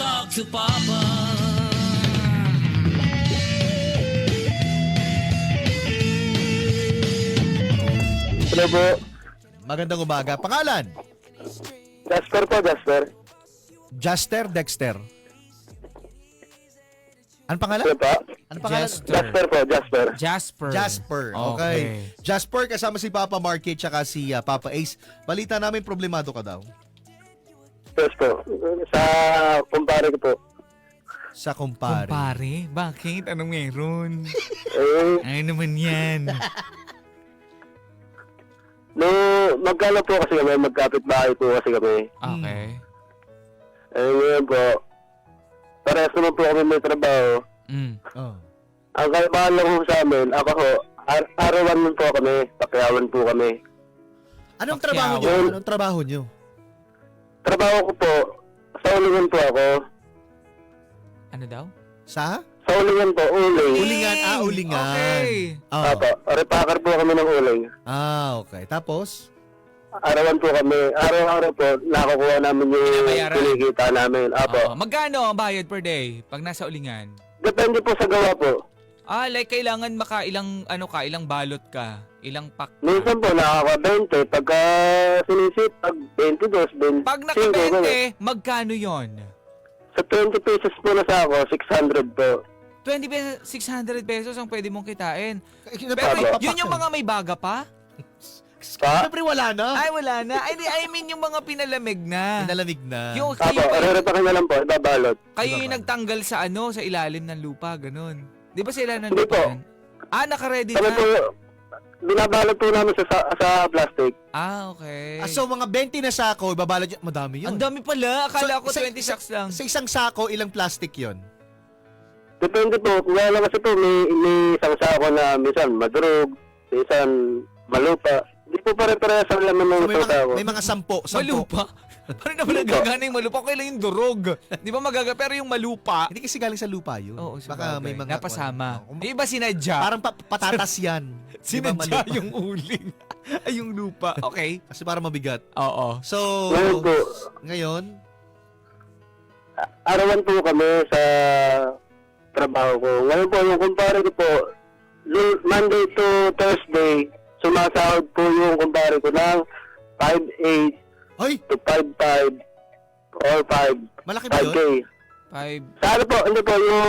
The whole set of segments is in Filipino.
talk to Papa. Hello po. Magandang umaga. Pangalan? Jasper po, Jasper. Juster Dexter. Ano pangalan? Po. Ano pangalan? Jester. Jasper po, Jasper. Jasper. Jasper. Okay. Jasper kasama si Papa Market tsaka si ah, Papa Ace. Balita namin problemado ka daw Yes po. Sa kumpare ko po. sa kumpare. Kumpare, bakit? Anong meron? Eh, Ano naman yan? no, magkano po kasi kami, magkapit bahay po kasi kami. Okay. Eh, ngayon po, parehas naman po kami may trabaho. Mm. Oh. Ang kaibahan lang po sa amin, ako ho, ar- arawan po kami, pakiyawan po kami. Anong trabaho nyo? Anong trabaho nyo? Trabaho ko po, sa ulingan po ako. Ano daw? Sa? Sa ulingan po, uling. Ulingan. Ah, ulingan. Okay. Oh. Apo, repacker po kami ng uling. Ah, okay. Tapos? Arawan po kami. Araw-araw po, nakukuha namin yung Binabayaran? kinikita namin. Apo. Oo. Magkano ang bayad per day pag nasa ulingan? Depende po sa gawa po. Ah, like kailangan maka ilang ano ka, ilang balot ka, ilang pack. ka. Minsan po, nakaka-20. Pagka sinisip, pag 22, 25. Pag naka ganun. 20, magkano 'yon? Sa 20 pesos po na sa ako, 600 po. 20 pesos, 600 pesos ang pwede mong kitain. Pero yun yung mga may baga pa? Pa? Siyempre wala na. Ay, wala na. I, I mean yung mga pinalamig na. Pinalamig na. Yung Apo, kayo, re-repacker na lang po, ibabalot. kayo yung nagtanggal sa ano, sa ilalim ng lupa, ganun. Di ba sa ilalim ng Hindi po. yan? Ah, naka-ready Kami na. po, binabalot po namin sa, sa, sa plastic. Ah, okay. Ah, so mga 20 na sako, ibabalot yun. Madami yun. Ang dami pala. Akala So, ko sa- 20 sacks lang. Sa isang sako, ilang plastic yon? Depende po, kaya lang kasi po, may, may isang sako na minsan madurog, minsan malupa. Hindi po pare-parehas ang laman ng So, may, isang mga, sako. may mga sampo. sampo. Malupa? Paano naman nagagana yung malupa? Okay lang yung durog. Di ba magaga? Pero yung malupa, Hindi kasi galing sa lupa yun. Oo, Baka may mga... Napasama. Kung- Di ba sinadya? Parang pa- patatas yan. Sinadya malupa? yung uling. Ay, yung lupa. Okay. Kasi parang mabigat. Oo. So, Ngayon po, ngayon, arawan po kami sa trabaho ko. Ngayon po, yung kumpare ko po, Monday to Thursday, sumasahod po yung kumpare ko ng 5'8 ay, to 5'5 or 5, malaki ba yun? 5K. Five. Sa ano po, hindi po, yung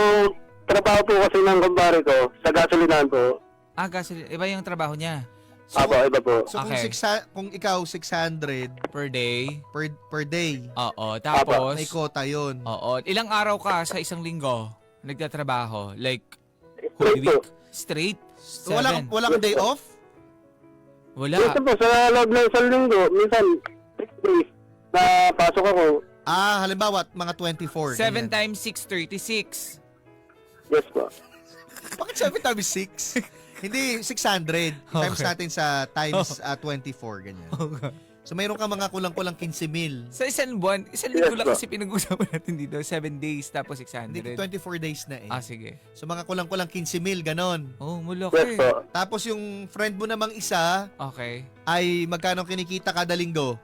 trabaho po kasi ng kumpare ko, sa gasolinahan po, Ah, gasolina. Iba yung trabaho niya. So, Apo, iba po. so kung, Okay. six, kung ikaw 600 Per day. per, per day, Oo. Tapos, may kota yun. oo. Ilang araw ka sa isang linggo nagtatrabaho? Like, Straight whole po. week? Straight? So, wala, Seven? wala kang day off? Wala. Minsan po, sa loob ng isang linggo, minsan, 6 days, na pasok ako. Ah, halimbawa, mga 24. 7 ganyan. times 6, 36. Yes po. Bakit 7 times 6? Hindi, 600. Times Okay. natin sa times ah, 24, ganyan. So, mayroon ka mga kulang-kulang 15 mil. Sa isang buwan, isang linggo Yes, lang kasi pinag-usapan natin dito. 7 days tapos Hindi, 600. 24 days na eh. Ah, sige. So, mga kulang-kulang 15 mil, ganon. Oh, Yes mulaki. po. Tapos yung friend mo namang isa Okay. ay magkano kinikita kada linggo?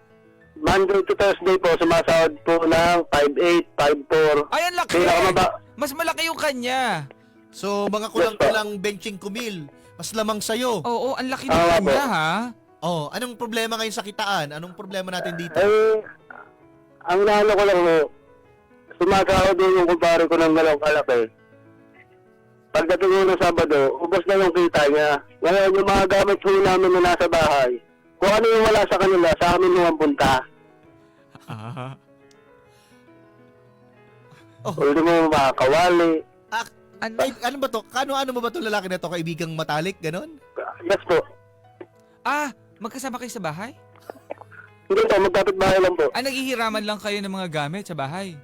Monday to Thursday po, sumasahod po ng 5'8", 5'4". Ay, ang laki! Pinakamaba, Mas malaki yung kanya. So, mga kulang-kulang benching kumil. Mas lamang sa'yo. Oo, ang laki ng kanya, po. ha? Oh, anong problema ngayon sa kitaan? Anong problema natin dito? eh, ang naano ko lang mo, sumasahod din yung kumpare ko ng galawang kalaki. Pagdating ko ng Sabado, ubos na yung kita niya. Ngayon, yung mga gamit ko namin na nasa bahay, kung ano yung wala sa kanila, sa amin yung ang punta. Ah. Hindi mo mga kawali. Ano? Ay, ano ba to? Kano-ano mo ba to lalaki na to? Kaibigang matalik? Ganon? Yes po. Ah, magkasama kayo sa bahay? Hindi po, magkapit bahay lang po. Ah, naghihiraman lang kayo ng mga gamit sa bahay?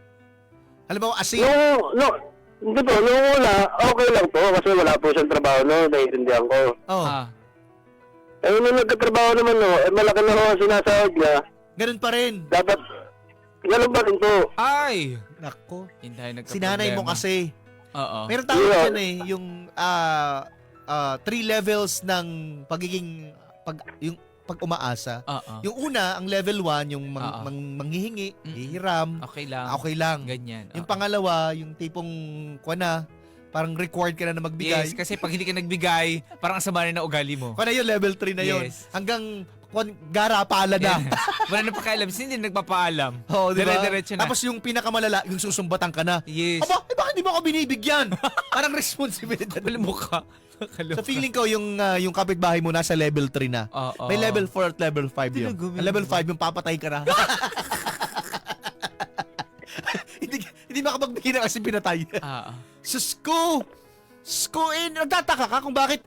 Halimbawa, asin. Yung, no, hindi po, yung una, okay lang po kasi wala po siyang trabaho no, naiintindihan ko. Oh, Ah. Eh, nung nagkatrabaho naman no, eh, malaki na ho ang sinasahod niya. ganun pa rin. Dapat, ganun pa rin po. Ay! Nako. Hindi tayo nagka Sinanay mo kasi. Oo. Meron tawag Yeah. dyan eh, yung ah ah, three levels ng pagiging pag yung pag umaasa. Oo. Yung una, ang level 1, yung mang, Oo. mang- manghihingi, Mm-mm. hihiram, Okay lang. okay lang. Ganyan. Yung oo. pangalawa, yung tipong kuha na, parang required ka na na magbigay. Yes, kasi pag hindi ka nagbigay, parang ang sama na ng ugali mo. Kuha na yun, level 3 na yun. Yes. Hanggang kuha, gara pala na. Wala na pakialam. Hindi nagpapaalam. Oo, di ba? Dire-diretso na. Tapos yung pinakamalala, yung susumbatan ka na. Yes. Aba, eh, bakit di mo ako binibigyan? parang responsibility. Wala mo ka. Sa feeling ko, yung, ah, yung kapitbahay mo nasa level 3 na. Oo. May level 4 at level 5 yun. Talaga, Ang level 5, yung papatay ka na. hindi, hindi makapagbigay na kasi pinatay. Ah, ah. Sus ko! Sus ko, eh, nagtataka ka kung bakit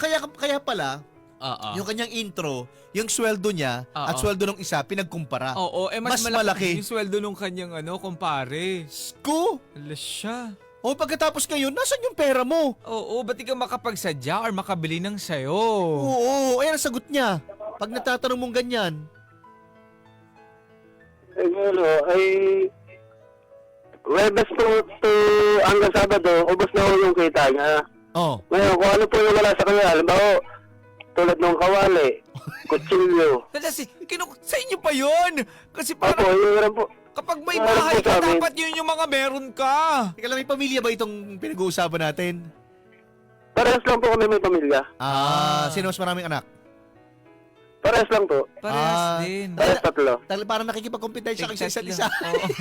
kaya kaya pala Oo. yung kanyang intro, yung sweldo niya Oo. at sweldo ng isa pinagkumpara. Oo, eh mas, Mas malaki. Yung sweldo nung kanyang ano, kumpare. Sko! Ala siya. O pagkatapos ngayon, nasan yung pera mo? Oo, ba't di ka makapagsadya or makabili ng sayo? Oo, ayan ang sagot niya. Pag natatanong mong ganyan, Eh, ano, ay... Webes to, to hanggang Sabado, ubos na ho yung kita niya. oh, Ngayon, kung ano po yung wala sa kanya, halimbawa, tulad ng kawali, kutsilyo. Tala si, kinu sa inyo pa yun! Kasi Opo, parang yung rin po. kapag may Meron bahay po ka, sa amin. dapat yun yung mga meron ka. Teka lang, may pamilya ba itong pinag-uusapan natin? Parehas lang po kami may pamilya. Ah, Ah. sino mas maraming anak? Parehas lang po. Parehas Ah, din. Parehas tatlo. Tal parang nakikipag-competensya kayo sa isa't isa. Oo.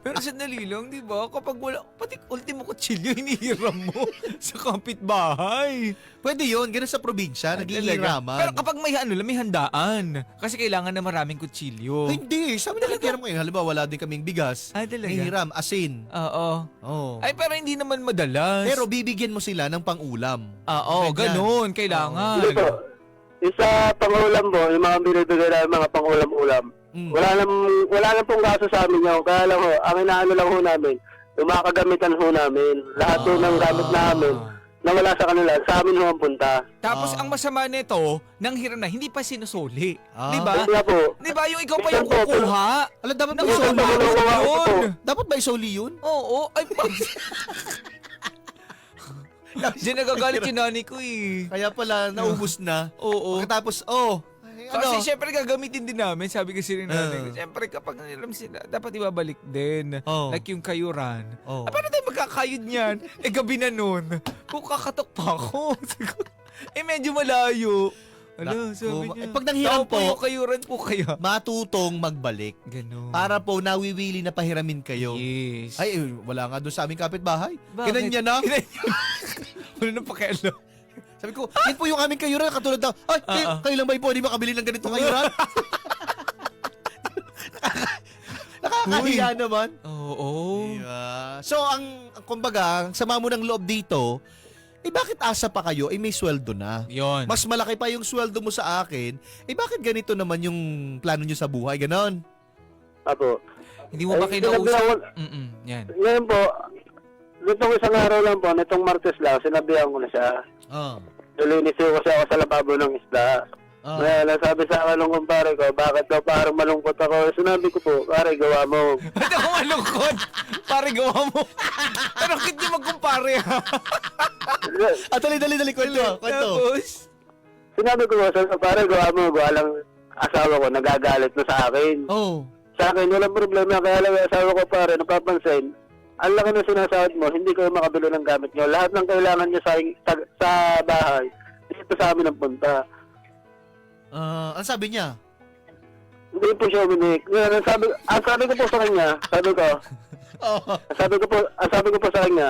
Pero sandali lang, di ba? Kapag wala, pati ultimo kutsilyo, hinihiram mo sa kapitbahay. Pwede yun, ganun sa probinsya, Ay, naghihiraman. Pero kapag may ano lang, may handaan. Kasi kailangan na maraming kutsilyo. Hindi, sabi na naghiram ngayon. Halimbawa, wala din kaming bigas. Ay, talaga? Nahihiram, asin. Oo. Oh. Ay, pero hindi naman madalas. Pero bibigyan mo sila ng pang-ulam. Ah, Oo, Ganyan. ganun. Kailangan. Hindi po. Isa pangulam po, yung mga binibigay namin mga pangulam-ulam. Mm. Wala nang wala nang pong gasto sa amin yun. Kaya lang ho, ang inaano lang ho namin, yung mga kagamitan ho namin. Lahat ho ng gamit namin na wala sa kanila, sa amin ho ang punta. Tapos Ah. ang masama nito, nang hiram na, hindi pa sinusuli. Ah. Di ba? Kaya po, Di ba? Yung ikaw pa yung kukuha. Alam, dapat ba Nang isoli yun. Dapat ba isoli yun? Oo. Ay, pa. Diyan nagagalit yung nanay ko eh. Kaya pala, naubos na. Oo. Pagkatapos, oh, ay, ano? Kasi syempre gagamitin din namin, sabi kasi rin nanay ko. Ah. Syempre kapag nilam sila, dapat ibabalik din. Oh. Like yung kayuran. Oh. Ah, paano tayo magkakayod niyan? Eh gabi na nun. Kung kakatok pa ako. eh medyo malayo. Naku, sabi niya. eh, pag nanghiram "Tao po po- yung kayuran po kaya. matutong magbalik. Ganun. Para po nawiwili na pahiramin kayo. Yes. Ay, eh, wala nga doon sa aming kapitbahay. Bakit? Kinanya na. Wala nang pakialam. Sabi ko, yun po yung aming kayuran. Katulad daw, ay, kayo, Ah, ah. kayo lang ba po hindi makabili ng ganitong kayuran? Nakakahiya naman. Oo. Yeah. So, ang, ang kumbaga, ang sama mo ng loob dito, eh bakit asa pa kayo? Eh may sweldo na. Yun. Mas malaki pa yung sweldo mo sa akin. Eh bakit ganito naman yung plano nyo sa buhay? Ganon. Apo. Hindi mo ba Ay, kinausap? sinabihan ko- Mm-mm. Yan. Ngayon po, nitong isang araw lang po, nitong Martes lang, sinabihan ko na siya. Oh. Nalinis ko kasi ako sa lababo ng isda. Oh. Ngayon, nasabi sa akin ng kumpare ko, bakit daw parang malungkot ako? Sinabi ko po, pare, gawa mo. Ba't ako malungkot? Pare, gawa mo. Pero kit niyo magkumpare ha? Ah, dali, dali, dali. Kwento, ah, kwento. Tapos, Sinabi ko po, sabi ko, pare, gawa mo. Gawa lang asawa ko, nagagalit na sa akin. Oh. Sa akin, walang problema. Kaya lang yung asawa ko, pare, napapansin, ang laki ng sinasahod mo, hindi kayo makabili ng gamit nyo. Lahat ng kailangan nyo sa, sa, sa bahay, dito sa amin ang punta. Ah, ang sabi niya? Hindi po siya uminik. Ngayon, ang sabi, ang sabi ko po sa kanya, sabi ko, Oh. ang sabi ko po, ang sabi ko po sa kanya,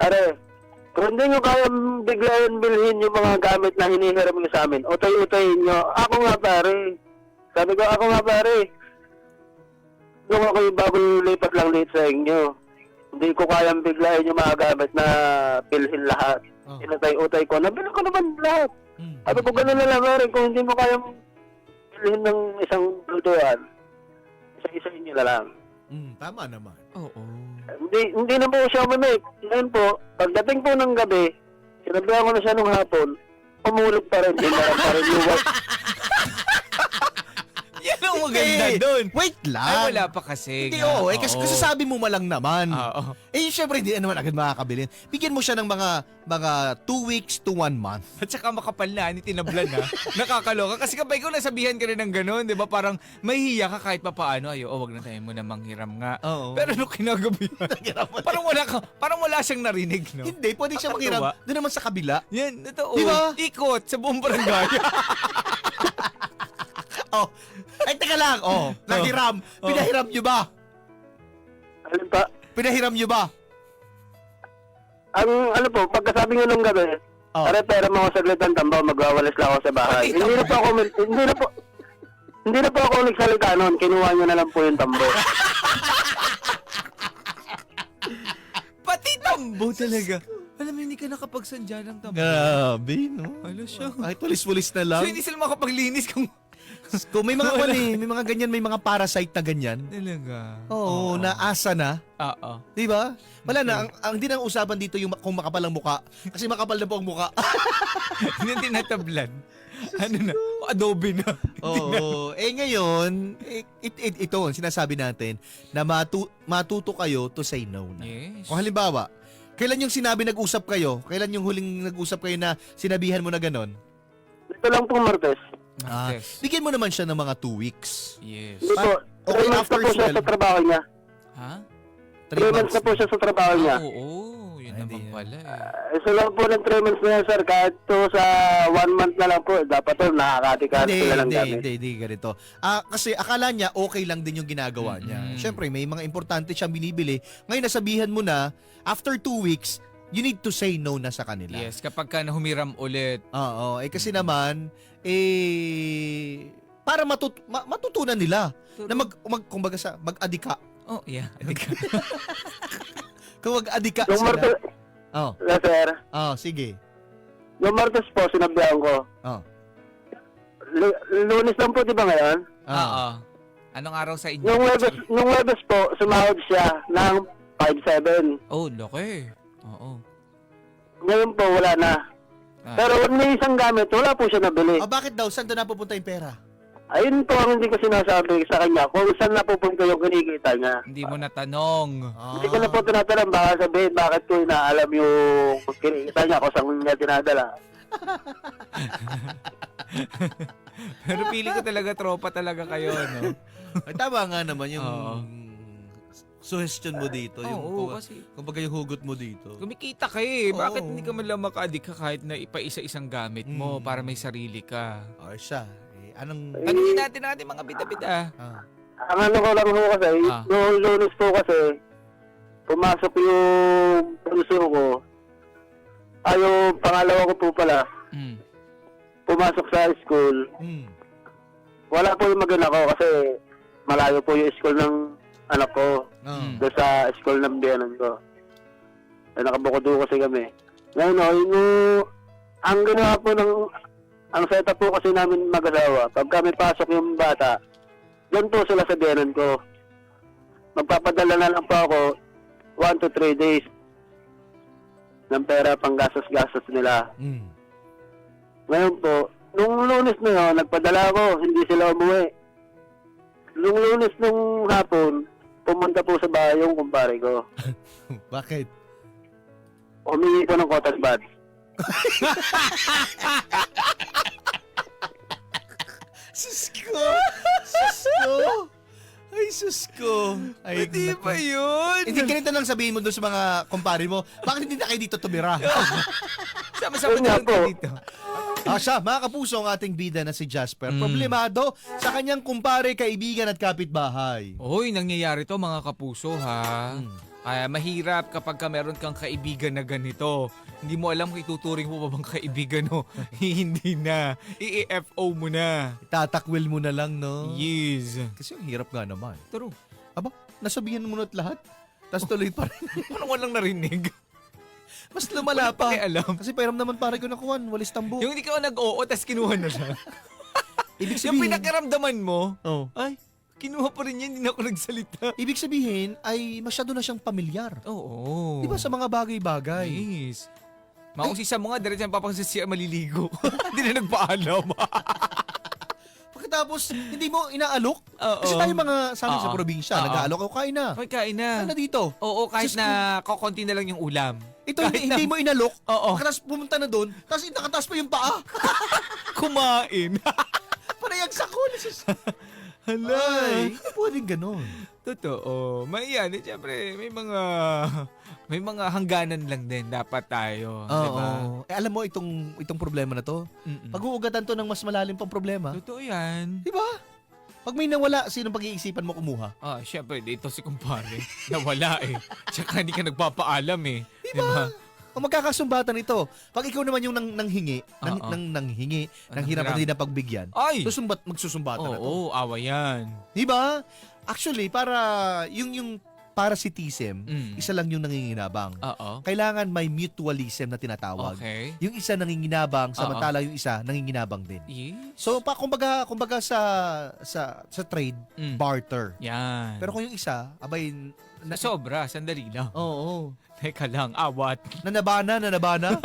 Are, kung hindi nyo kaya biglayan bilhin yung mga gamit na hinihiram nyo sa amin, utay-utayin nyo. Ako nga pare. Sabi ko, ako nga pare. Nung ako yung bago lipat lang dito sa inyo, hindi ko kayang biglayan yung mga gamit na bilhin lahat. Oh. Inutay-utay ko. Nabili ko naman lahat. Hmm. Sabi ko, gano'n na lang, pare. Kung hindi mo kayang bilhin ng isang lutuan, isa-isa nyo na lang. Hmm, tama naman. oo. Hindi, hindi na po siya umimik. Ngayon po, pagdating po ng gabi, sinabihan ko na siya nung hapon, umulog pa rin. Hindi pa rin. Yan ang ang maganda doon. Wait lang. Ay, wala pa kasi. Hindi, nga. oo. Eh, kasi, Oo. kasi sabi mo malang naman. Oo. Eh, syempre, hindi naman agad makakabilin. Bigyan mo siya ng mga mga two weeks to one month. At saka makapal na, ni tinablan ha. Nakakaloka. Kasi kapag ikaw nasabihan ka rin ng ganun, di ba? Parang mahihiya ka kahit pa paano. Ay, oh, wag na tayo mo na manghiram nga. Oo. Pero nung kinagabihan, parang wala ka, parang wala siyang narinig, no? hindi, pwede siya Nakakatuwa. makiram. Doon naman sa kabila. Yan, totoo. Di ba? Ikot sa buong barangay. Oh. Ay, teka lang. Oh, naghiram. Oh. Pinahiram nyo ba? Alin pa? Pinahiram nyo ba? Ang ano po, pagkasabi nyo nung gabi, Oh. Pare, pera mo ako saglit ng tambaw, magwawalis lang ako sa bahay. Hindi na po ako, hindi na po, hindi na po ako nagsalita noon. Kinuha nyo na lang po yung tambaw. Pati tambo talaga. Alam mo, hindi ka nakapagsandya ng tambo. Grabe, no? Ano siya? Kahit walis-walis na lang. So, hindi sila makapaglinis kung... Kung may mga kwan eh, may mga ganyan, may mga parasite na ganyan. Talaga. Oo, naasa na. Oo. Di ba? Wala na. Ang, ang din ang usapan dito yung kung makapal ang muka. Kasi makapal na po ang muka. Hindi tinatablan. Ano na? Adobe na. Oo. eh ngayon, eh, it, it, ito ang sinasabi natin na matu, matuto kayo to say no na. Yes. Kung halimbawa, kailan yung sinabi nag-usap kayo? Kailan yung huling nag-usap kayo na sinabihan mo na ganon? Ito lang pong Martes. Ah, Yes. bigyan mo naman siya ng mga two weeks. Yes. Hindi po, Okay, 3 months after po siya sa trabaho niya. Ha? 3 months na po siya sa trabaho niya. Ah, oo. Yun Ay, naman hindi. pala eh. Uh, so lang po ng 3 months na yan, sir. Kahit to sa 1 month na lang po, dapat to nakakatikas Hindi, sila ng hindi, gamit. hindi, hindi, ganito. Ah, kasi akala niya okay lang din yung ginagawa niya. Mm-mm. Siyempre, may mga importante siyang binibili. Ngayon, nasabihan mo na, after two weeks, you need to say no na sa kanila. Yes, kapag ka nahumiram ulit. Oo, eh kasi naman, eh, para matut- ma- matutunan nila na mag, mag kumbaga sa, mag-adika. Oh, yeah. Adika. Kung mag-adika Yung sila. Martes, Oh, yeah, sir. oh, sige. Yung Martes po, sinabihan ko. Oh. Lu- lunes lang po, di ba ngayon? Oh. Oo. Anong araw sa inyo? Yung Webes, yung Webes po, sumahod siya ng 5-7. Oh, laki. Oo. Ngayon po, wala na. Ah. Pero may isang gamit, wala po siya nabili. Oh, bakit daw? Saan doon napupunta yung pera? Ayun po ang hindi ko sinasabi sa kanya kung saan napupunta yung kinikita niya. Hindi mo natanong. Ah. Hindi ko na po tinatanong, baka sabihin bakit ko inaalam yung kinikita niya kung saan niya tinadala. Pero pili ko talaga tropa talaga kayo, no? Ay, tama nga naman yung Oo. Suggestion mo dito. Yung, Oo, kumbaga- kasi kumbaga yung hugot mo dito. kumikita ka eh. Bakit Oo. hindi ka man lang maka-addict ka kahit na ipaisa-isang gamit mo Mm. para may sarili ka? Oh, siya. Eh, anong... Tanungin natin natin mga bida-bida. Ah. Ang ano ko lang po kasi, Ah. noong lunes po kasi, pumasok yung puso ko. Ay, yung pangalawa ko po pala, Mm. pumasok sa school. Hmm. Wala po yung magana ko kasi malayo po yung school ng anak ko. Oh. Mm. doon sa school ng biyanan ko. Eh, nakabukod kasi kami. Ngayon, no, yung, ang ginawa po ng, ang setup po kasi namin mag-asawa, pag kami pasok yung bata, doon po sila sa biyanan ko. Magpapadala na lang po ako 1 to 3 days ng pera pang gastos-gastos nila. Hmm. Ngayon po, nung lunes na yun, nagpadala ako, hindi sila umuwi. Nung lunes nung hapon, pumunta po sa bahay yung kumpare ko. Bakit? Humingi po ng cotton buds. Sus ko! Sus ko! Ay, sus ko! Ay, Hindi naku. ba yun? Hindi ganito lang sabihin mo doon sa mga kumpare mo, bakit hindi na kayo dito tumira? Sama-sama Yun na nga lang po. tayo dito. Ah, siya, mga kapuso ang ating bida na si Jasper. Mm. Problemado sa kanyang kumpare, kaibigan at kapitbahay. Oy, nangyayari to mga kapuso ha. Mm. Kaya mahirap kapag ka meron kang kaibigan na ganito. Hindi mo alam kung ituturing mo pa bang kaibigan o hindi na. I-FO mo na. Tatakwil mo na lang, no? Yes. Kasi ang hirap nga naman. True. Aba, nasabihan mo na at lahat. Tapos tuloy pa rin. Parang walang narinig. Mas lumala pa. alam. Kasi pairam naman pare ko nakuhan, walis tambo. Yung hindi ka nag-oo, tas kinuha na siya. Ibig yung sabihin, pinakaramdaman mo, oh, ay, kinuha pa rin yan, hindi na ako nagsalita. ibig sabihin ay masyado na siyang pamilyar. Oo. Di ba sa mga bagay-bagay? Yes. Mausisa mo nga, diretso ang papakasasiya maliligo. Hindi na nagpaalam. Pagkatapos, hindi mo inaalok. Oo. Kasi tayo mga sa amin sa Oo. probinsya, Oo. nag-aalok ako kain na. Hoy, kain na. Ano dito? Oo, kahit Diyos na kokonti na lang yung ulam. Ito Kahit hindi, hindi na- mo inalok. Oo. Pagkatapos pumunta na doon, tapos nakataas pa yung paa. Kumain. Parang sakol. Hala. Ay, pwedeng ganun. Totoo. May yan. Eh, Siyempre, may mga may mga hangganan lang din dapat tayo. Oo. Di ba? Eh, alam mo itong itong problema na to, Mm-mm. pag-uugatan to ng mas malalim pang problema. Totoo yan. Di ba? Pag may nawala, sinong pag-iisipan mo kumuha? Ah, syempre, dito si kumpare. Nawala eh. Tsaka hindi ka nagpapaalam eh. Di ba? Kung magkakasumbatan ito, pag ikaw naman yung nang, nanghingi, nang, Oo. nang, nanghingi, nang hirap at hindi na pagbigyan, Ay! susumbat, magsusumbatan Oo, na to. oh, awa yan. Di ba? Actually, para yung yung parasitism, Mm. isa lang yung nanginginabang. Oo. Kailangan may mutualism na tinatawag. Okay. Yung isa nanginginabang, samantala yung isa nanginginabang din. Yes. So, pa, kumbaga, kumbaga sa, sa, sa trade, Mm. barter. Yan. Pero kung yung isa, abay, na, sobra, sandali lang. oo, Teka lang, awat. nanabana, nanabana,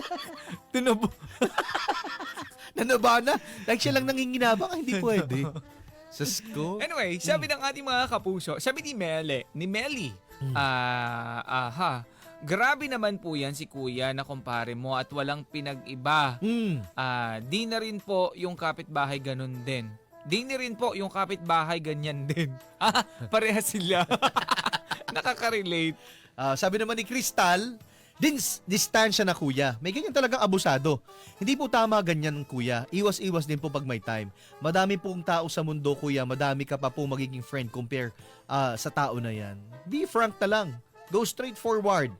Tunob. nanabana. Like siya lang nanginginabang, hindi pwede. Sus ko. Anyway, sabi ng ating mga kapuso, sabi ni Mele, ni Melly, Mm. ah, aha, grabe naman po yan si kuya na kumpare mo at walang pinag-iba. Hmm. Ah, di na rin po yung kapitbahay ganun din. Di na rin po yung kapitbahay ganyan din. Ah, pareha sila. Nakaka-relate. Ah, sabi naman ni Crystal, Dins, distansya na kuya. May ganyan talagang abusado. Hindi po tama ganyan kuya. Iwas-iwas din po pag may time. Madami pong tao sa mundo kuya. Madami ka pa po magiging friend compare ah, sa tao na yan. Be frank na lang. Go straight forward.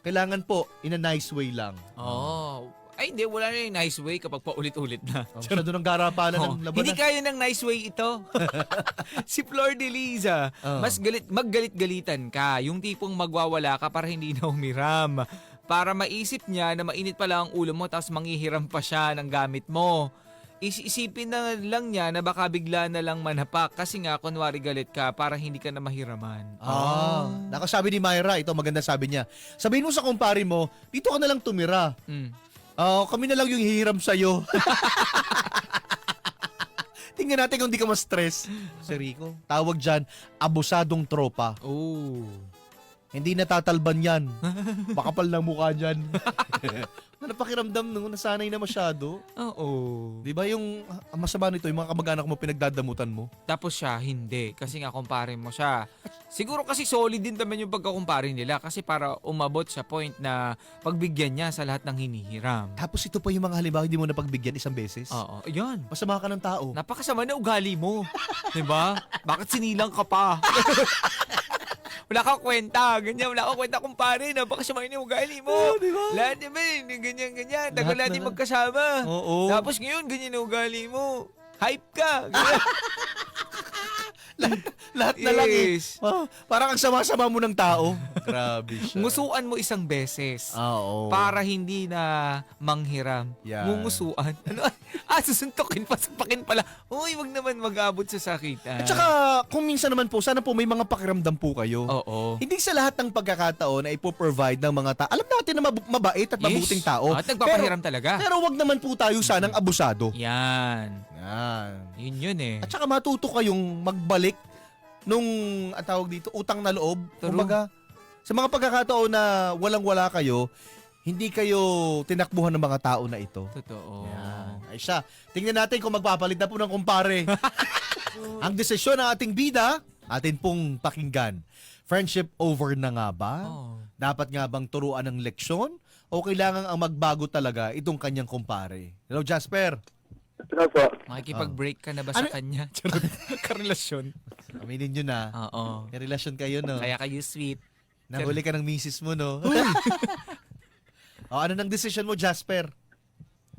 Kailangan po, in a nice way lang. Oh. Ay, hindi. Wala na yung nice way kapag paulit-ulit na. Oh, Masyado ng garapalan Oh, ng laban hindi na. kaya ng nice way ito. si Flor de Liza, Oh. mas galit, maggalit-galitan ka. Yung tipong magwawala ka para hindi na umiram. Para maisip niya na mainit pala ang ulo mo tapos manghihiram pa siya ng gamit mo. Is- Isipin na lang niya na baka bigla na lang manapak kasi nga kunwari galit ka para hindi ka na mahiraman. Ah, nakasabi ni Myra, ito maganda sabi niya. Sabihin mo sa kumpare mo, dito ka na lang tumira. Mm. Ah, kami na lang yung hihiram sa'yo. Tingnan natin kung di ka ma-stress. Si Rico, tawag dyan, abusadong tropa. Oh. Hindi natatalban yan. Makapal ng mukha dyan. ano pakiramdam nung nasanay na masyado? Oo. Di ba yung ang masama nito, yung mga kamag-anak mo pinagdadamutan mo? Tapos siya, hindi. Kasi nga, kumpare mo siya. Siguro kasi solid din naman yung pagkakumpare nila kasi para umabot sa point na pagbigyan niya sa lahat ng hinihiram. Tapos ito pa yung mga halimbawa hindi mo napagbigyan isang beses. Oo, yan. Masama ka ng tao. Napakasama na ugali mo. 'Di ba? Bakit sinilang ka pa? wala kang kwenta. Ganyan, wala kang kwenta kumpare. Napakasama na yung ugali mo. Di ba? Lahat naman, ganyan, ganyan. Tagal Lahat natin na. magkasama. Oo. Tapos ngayon, ganyan na ugali mo. Hype ka. Ganyan. Lahat na lang eh. Yes. Ah, parang ang sama-sama mo ng tao. Grabe siya. Ngusuan mo isang beses. Ah, oo. Para hindi na manghiram. Yan. Ngungusuan. Ano? Ah, susuntokin pa, sapakin pala. Uy, wag naman mag-abot sa sakitan. At saka, kung minsan naman po, sana po may mga pakiramdam po kayo. Oo. Hindi sa lahat ng pagkakataon na ipo-provide ng mga tao. Alam natin na mab- mabait at mabuting tao. At nagpapahiram talaga. Pero wag naman po tayo sanang abusado. Yan. Yan. Yun yun eh. At saka matuto kayong magbalik nung ang tawag dito, utang na loob. True. Kumbaga, sa mga pagkakataon na walang-wala kayo, hindi kayo tinakbuhan ng mga tao na ito. Totoo. Yan. Ay siya. Tingnan natin kung magpapalit na po ng kumpare. Ang desisyon ng ating bida, atin pong pakinggan. Friendship over na nga ba? Oh. Dapat nga bang turuan ng leksyon? O kailangan ang magbago talaga itong kanyang kumpare? Hello, Jasper. Ano po? Makikipag-break ka na ba sa Ano- kanya? Charot. Karelasyon. Aminin nyo na. Oo. May relasyon kayo, no? Kaya kayo sweet. Nahuli ka ng misis mo, no? o, ano nang desisyon mo, Jasper?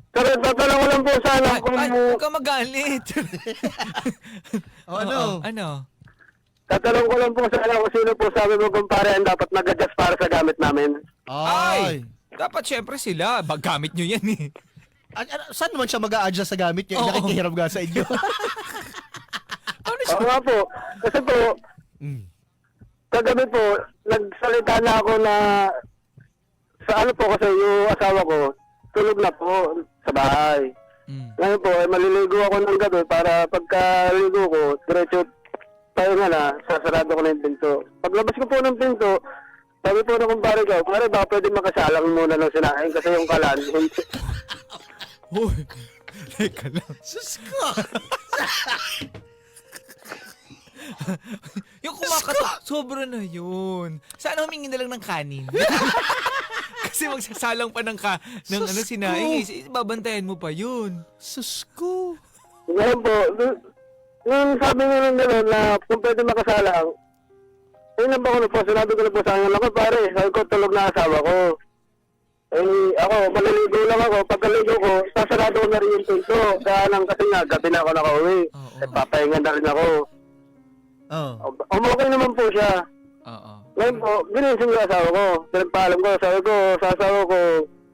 Pero tatanong ko lang po sana Ay, kung... ay, huwag ka magalit. O, ano? Oo, Ano? Tatanong ko lang po sana kung sino po sabi mo kumpare ang dapat mag-adjust para sa gamit namin. Ay! Dapat syempre sila. Bagamit nyo yan eh. At, saan naman siya mag-a-adjust sa gamit niya? Oo. Nakikihiram nga sa inyo. Ano siya? Oo nga po. Kasi po, mm. kagabi po, nagsalita na ako na sa ano po kasi yung asawa ko, tulog na po sa bahay. Mm. Ngayon po, ay maliligo ako ng gabi para pagkaligo ko, diretso tayo nga na, sasarado ko na yung pinto. Paglabas ko po ng pinto, sabi po na kumpare ko, pare baka pwede makasalang muna ng sinahin kasi yung kalan. Hoy, teka lang. Sus ko! Yung kumakatok, sobra na yun. Sana humingi na lang ng kanin. Kasi magsasalang pa ng, ka, ng Sus ano, ko. sinaing, is, is, babantayan mo pa yun. Sus ko! Ngayon po, nung- nung sabi nga nung gano'n na kung pwede makasalang, ayun ba ko na po, sinabi ko na po sa kanya, ako pare, sabi ko tulog na asawa ko. Eh, ako, maliligo lang ako. Pagkaligo ko, sasarado ko na rin yung pinto. Kaya lang kasi nga, gabi na ako nakauwi. Oo. Eh, papahinga na rin ako. Oh. Umukay naman po siya. Oo. Ngayon po, ginising yung asawa ko. Pinagpaalam ko, sabi ko, sa asawa ko,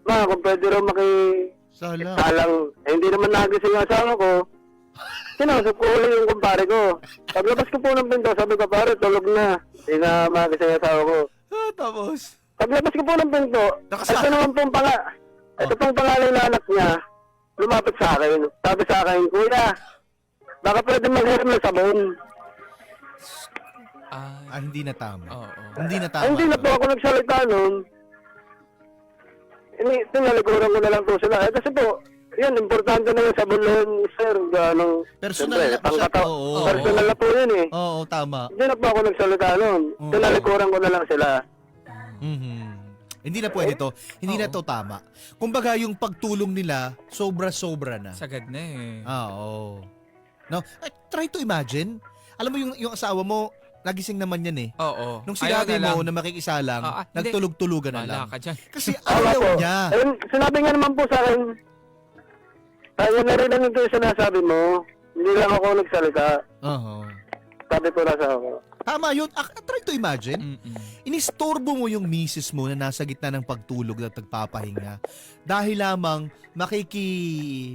ma, kung pwede rin Sala. makisalang, eh, hindi naman nagising yung asawa ko. Sinasap ko ulit yung kumpare ko. Paglabas ko po ng pinto, sabi ko, pare, tulog na. Hindi na magising yung asawa ko. Ah, tapos? Paglabas ko po ng pinto, Nakasa- ito naman pong pala, ito pong pangalan ng anak niya, lumapit sa akin. Sabi sa akin, Kuya, baka pwede maghiram ng sabon. Ah, hindi na tama. oo. Hindi na Ay, tama. hindi na po ako nagsalita nun. Ini, tinaliguran ko na lang po sila. Eh, kasi po, yan, importante na yung sabon na yun, sir. Ganong, Personal siyempre, na po siya. pangkataw- Oo, oo, personal na po yun eh. Oo, tama. Hindi na po ako nagsalita nun. Oo. Tinaliguran ko na lang sila. Mhm. Hindi na pwede to. Hindi na Oo. to tama. Kumbaga yung pagtulong nila, sobra-sobra na. Sagad na eh. Ah, oo. No? Eh, try to imagine. Alam mo yung yung asawa mo, nagising naman yan eh. Oo. Nung Ayaw sinabi na mo lang. na makikisalang, Ah, ah, hindi. nagtulog-tulugan na Wala lang. ka dyan. Kasi Tama ayaw niya. Ayun, sinabi nga naman po sa akin, kaya na rin lang ito yung sinasabi mo. Hindi lang ako nagsalita. Oo. Sabi ko na sa ako. Tama yun. Ah, try to imagine. Mm-mm. Inistorbo mo yung misis mo na nasa gitna ng pagtulog at nagpapahinga dahil lamang makiki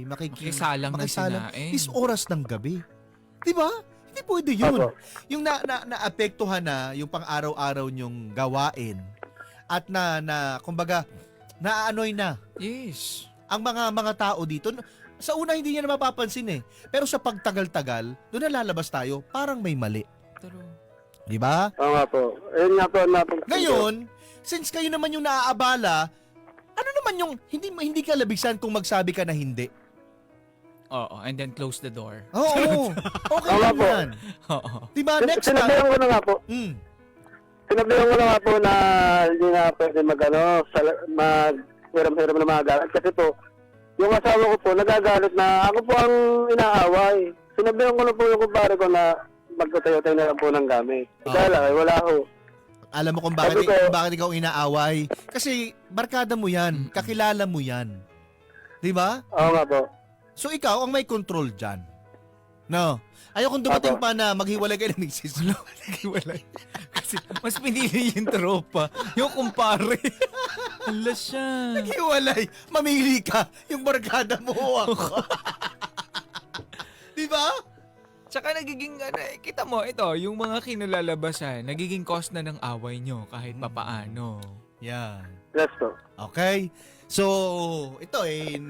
makiki Makisalang na makisalang sinaing. is oras ng gabi. 'Di ba? Hindi pwede yun. Opo. Yung na, na naapektuhan na yung pang-araw-araw nyong gawain at na na kumbaga naaanoy na Yes. ang mga mga tao dito. Sa una hindi niya na mapapansin eh. Pero sa pagtagal-tagal, doon na lalabas tayo, parang may mali. 'Di ba? Nga po. Ayun nga po napag- Ngayon, since kayo naman yung naaabala, ano naman yung hindi hindi ka labisan kung magsabi ka na hindi? Oo. And then close the door. Oo. Okay Tama lang po. yan. Oo. Diba? Sin- Next Sinabihan time. ko na nga po. Mm. Sinabihan ko na nga po na hindi na pwede mag ano, sal- mag hiram-hiram na mga galit. Kasi po, yung asawa ko po, nagagalit na ako po ang inaaway. Sinabihan ko na po yung kumpare ko na magtatayo-tayo na lang po ng gamit. Ah. Kaya lang, wala ko. Alam mo kung bakit, ko- kung bakit ikaw inaaway. Kasi barkada mo yan. Mm. Kakilala mo yan. Diba? Oo nga po. So ikaw ang may control dyan. No. Ayokong dumating Apo. pa na maghiwalay kayo ng misis mo. Naghiwalay. Kasi mas pinili yung tropa. Yung kumpare. Hala siya. Hiwalay. Mamili ka. Yung barkada mo o ako. diba? Tsaka nagiging, ano, eh, kita mo, ito, yung mga kinalalabasan, nagiging cause na ng away nyo kahit Mm. papaano. Yan. Yes po. Okay? So, ito eh,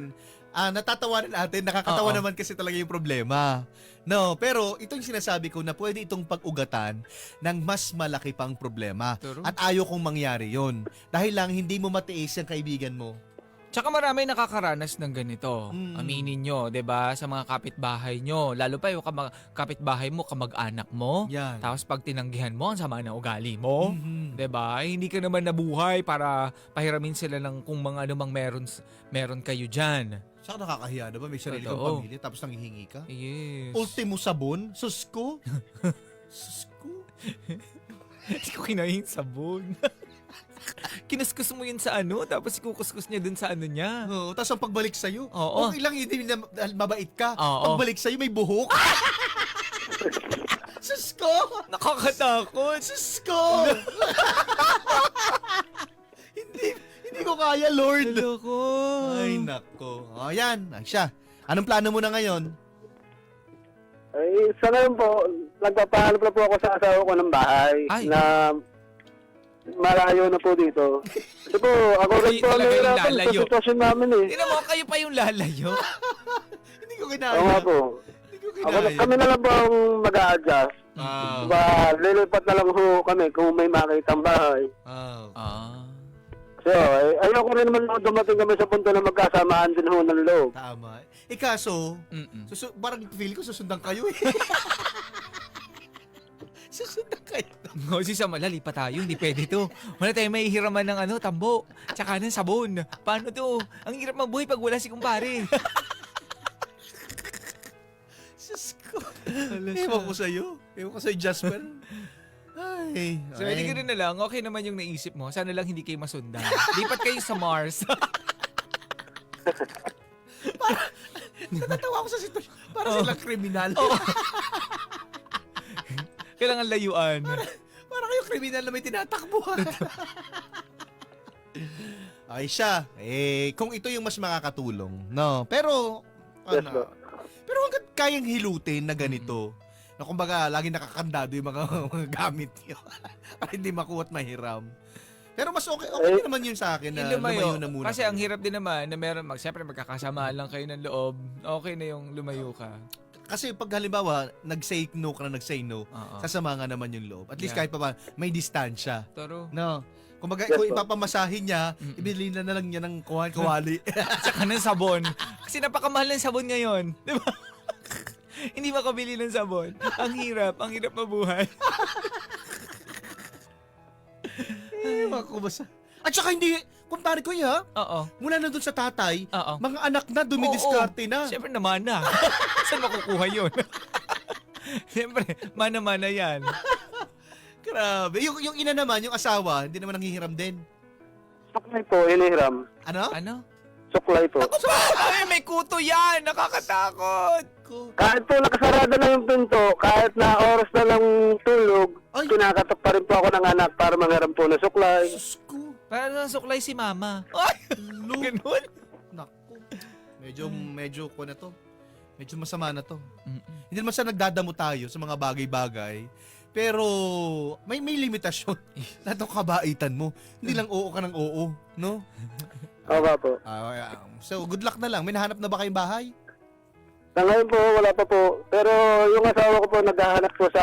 ah, natatawa rin natin. Nakakatawa Oo. naman kasi talaga yung problema. No, pero ito yung sinasabi ko na pwede itong pag-ugatan ng mas malaki pang problema. True. At ayaw kong mangyari yon Dahil lang hindi mo matiis yung kaibigan mo. Tsaka marami nakakaranas ng ganito. Mm. Aminin nyo, 'di ba Sa mga kapitbahay nyo. Lalo pa yung kamag- kapitbahay mo, kamag-anak mo. Yan. Tapos pag tinanggihan mo, ang sama ng ugali mo. Mhm. 'Di ba Hindi ka naman nabuhay para pahiramin sila ng kung mga anumang meron, meron kayo dyan. Saka nakakahiya na ba? May sarili kang Totoo. pamilya tapos nanghihingi ka? Yes. Ultimo sabon? Susko? Susko? Hindi ko kinain sabon. Kinuskus mo yun sa ano, tapos ikukuskus niya dun sa ano niya. Oo, tapos ang pagbalik sa'yo, Oo. okay lang hindi na dahil mabait ka. Oo. Pagbalik sa'yo, may buhok. Susko! Nakakatakot. Susko! hindi, hindi ko kaya, Lord. Loko. Ay, nako. O, yan. Ay, siya. Anong plano mo na ngayon? Eh, sa ngayon po, nagpapahanap na po ako sa asawa ko ng bahay Ay. na malayo na po dito. Kasi po, ako Kayo rin po ang talaga yung nahihirapan sa lalayo. sitwasyon namin eh. Tingnan mo, kayo pa yung lalayo. ko Oo kinaya. nga po. Hindi ko Ako, kinaya. kami na lang po ang mag-a-adjust. Ah. Diba, lilipat na lang ho kami kung may makitang bahay. Ah. Ah. So, eh, ayoko rin naman ho dumating kami sa punto na magkasamaan din ho ng loob. Tama. Eh kaso, Mm-mm. susu- parang feel ko susundan kayo eh. susundan kayo. O si Sam, lalipa tayo, hindi pwede to. Wala tayong mahihiraman ng ano, tambo. Tsaka ng sabon. Paano to? Ang hirap mabuhay pag wala si kumpare. Sus ko. Ewan ko sa'yo. Ewan ko sa'yo, Jasper. Ay. So, hindi ka na lang, okay naman yung naisip mo. Sana lang hindi kayo masundan. Lipat kayo sa Mars. Natatawa ako sa sitwasyon. Para silang kriminal. Kailangan layuan. Para kayo kriminal na may tinatakbuhan. Ay siya. Eh, kung ito yung mas makakatulong. No. Pero, Yes, ano, pero hanggat kayang hilutin na ganito, na kumbaga, lagi nakakandado yung mga, mga gamit niyo. para hindi makuha at mahiram. Pero mas okay, okay Eh, naman yun sa akin na lumayo. lumayo na muna. Kasi kayo. ang hirap din naman na meron, mag, siyempre magkakasama lang kayo ng loob. Okay na yung lumayo ka. Kasi pag halimbawa, nag-say no ka na nag-say no, Oo. sasama nga naman yung loob. At least Yeah. kahit pa ba, may distansya. Toro. No. Kumbaga, Yes, kung po. ipapamasahin niya, Mm-mm. ibili na, na lang niya ng kuwan- kawali. Tsaka ng sabon. Kasi napakamahal ng sabon ngayon. Di ba? Hindi makabili ng sabon. Ang hirap. Ang hirap mabuhay. eh, mga kumasa. At saka hindi, kumpare ko ya, Oo. mula na dun sa tatay, Oo. mga anak na dumidiskarte na. Siyempre naman na. Saan makukuha yun? Siyempre, mana-mana yan. Grabe. Yung, yung ina naman, yung asawa, hindi naman nanghihiram din. Suklay po, inihiram. Ano? Ano? Suklay po. Ay, may kuto yan! Nakakatakot! Ko. Kahit po nakasarado na yung pinto, kahit na oras na lang tulog, Ay. kinakatok pa rin po ako ng anak para mangiram po ng suklay. Sus ko. Para nang suklay si mama. Ay! Lo. Ganun? Naku. Medyo, medyo ko na to. Medyo masama na to. Mm-mm. Hindi naman sa nagdadamo tayo sa mga bagay-bagay. Pero may may limitasyon. Lahat ng kabaitan mo. Hindi lang oo ka ng oo, no? Oo nga po. Ah, so good luck na lang. May nahanap na ba kayong bahay? Sa ngayon po, wala pa po. Pero yung asawa ko po, naghahanap po sa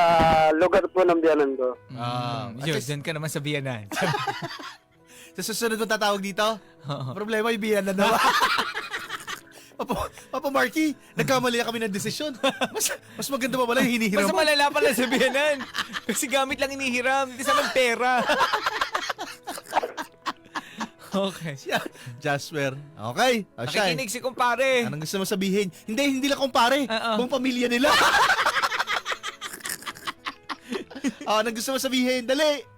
lugar po ng biyanan ko. Ah, Mm, at yun, least- dyan ka naman sa biyanan. Sa susunod mong tatawag dito, problema yung biyan na naman. Papa, Papa Marky, nagkamali na kami ng desisyon. Mas, mas maganda pa pala yung hinihiram Mas mo. malala pala sa biyanan. Kasi gamit lang inihiram. Hindi sa pera. okay. Siya, Jasper. Okay. O siya. Nakikinig si kumpare. Anong gusto mo sabihin? Hindi, hindi lang kumpare. Oo. Buong pamilya nila. Ah, anong gusto mo sabihin? Dali.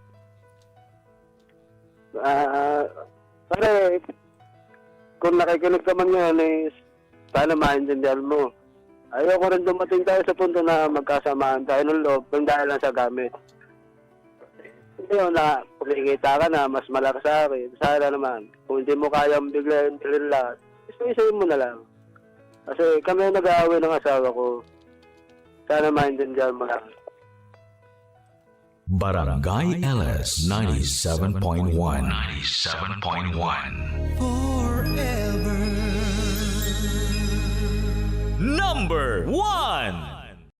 Ah, pare, kung nakikinig ka man ngayon, eh, sana maintindihan mo. Ayoko rin dumating tayo sa punto na magkasamaan tayo ng loob kung dahil lang sa gamit. Yun na, kumikita ka na, mas malaki sa akin. Sana naman, kung hindi mo kayang biglayin bilhin lahat, isa-isayin mo na lang. Kasi kami ang nag-aaway ng asawa ko. Sana maintindihan mo lang. Barangay LS 97.1 97.1 Number 1